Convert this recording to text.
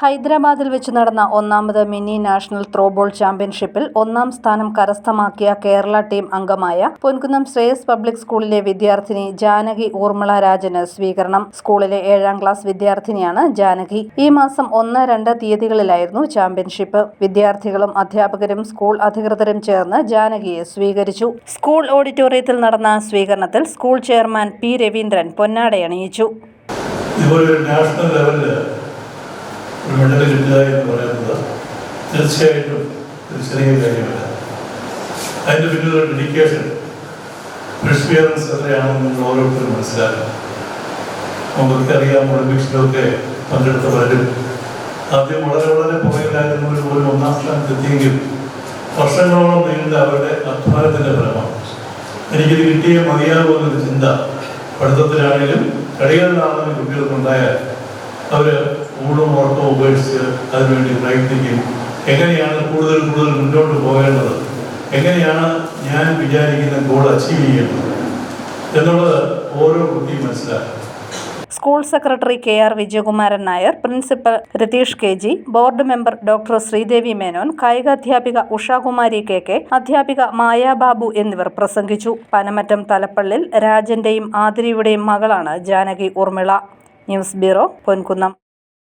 ഹൈദരാബാദിൽ വെച്ച് നടന്ന ഒന്നാമത് മിനി നാഷണൽ ത്രോബോൾ ചാമ്പ്യൻഷിപ്പിൽ ഒന്നാം സ്ഥാനം കരസ്ഥമാക്കിയ കേരള ടീം അംഗമായ പൊൻകുന്നം ശ്രേയസ് പബ്ലിക് സ്കൂളിലെ വിദ്യാർത്ഥിനി ജാനകി ഊർമിള രാജന് സ്വീകരണം. സ്കൂളിലെ ഏഴാം ക്ലാസ് വിദ്യാർത്ഥിനിയാണ് ജാനകി. ഈ മാസം ഒന്ന് രണ്ട് തീയതികളിലായിരുന്നു ചാമ്പ്യൻഷിപ്പ്. വിദ്യാർത്ഥികളും അധ്യാപകരും സ്കൂൾ അധികൃതരും ചേർന്ന് ജാനകിയെ സ്വീകരിച്ചു. സ്കൂൾ ഓഡിറ്റോറിയത്തിൽ നടന്ന സ്വീകരണത്തിൽ സ്കൂൾ ചെയർമാൻ പി രവീന്ദ്രൻ പൊന്നാടയണിയിച്ചു. നാഷണൽ ലെവലിൽ ഒരു കിട്ടുക എന്ന് പറയുന്നത് തീർച്ചയായിട്ടും ഒരു ചെറിയ കാര്യമല്ല അതിന്റെ പിന്നിലുള്ള ഡെഡിക്കേഷൻ പെർസ്പിയറൻസ് എത്രയാണെന്ന് നിങ്ങൾ ഓരോരുത്തരും മനസ്സിലാക്കണം. നമുക്കറിയാം ഒളിമ്പിക്സിലൊക്കെ പങ്കെടുത്ത പലരും. ആദ്യം വളരെ വളരെ പുറകിലായിരുന്നവർ പോലും ഒന്നാം സ്ഥാനത്തെത്തിയെങ്കിൽ വർഷങ്ങളോളം നീണ്ട അവരുടെ അധ്വാനത്തിന്റെ ഫലമാണ്. എനിക്കിത് കിട്ടിയേ മതിയാകുമെന്നൊരു ചിന്ത പഠിത്തത്തിലാണെങ്കിലും കളികളിലാണെങ്കിലും കുട്ടികൾക്കുണ്ടായാൽ അവർ ഊണും ഉറക്കവും ഉപേക്ഷിച്ച് അതിനുവേണ്ടി പ്രയത്നിക്കും. എങ്ങനെയാണ് കൂടുതൽ കൂടുതൽ മുന്നോട്ട് പോകേണ്ടത്? എങ്ങനെയാണ് ഞാൻ വിചാരിക്കുന്ന ഗോൾ അച്ചീവ് ചെയ്യേണ്ടത്? എന്നുള്ളത് ഓരോ കുട്ടിയും മനസ്സിലാക്കും school secretary K R Vijayakumaran Nair principal Ratheesh K G board member doctor Sreedevi Menon കായികാധ്യാപിക Ushakumari K K അധ്യാപിക മായാബാബു എന്നിവർ പ്രസംഗിച്ചു. പനമറ്റം തലപ്പള്ളിൽ രാജന്റെയും ആതിരയുടെയും മകളാണ് ജാനകി ഉർമിള ന്യൂസ് ബ്യൂറോ പൊൻകുന്നം.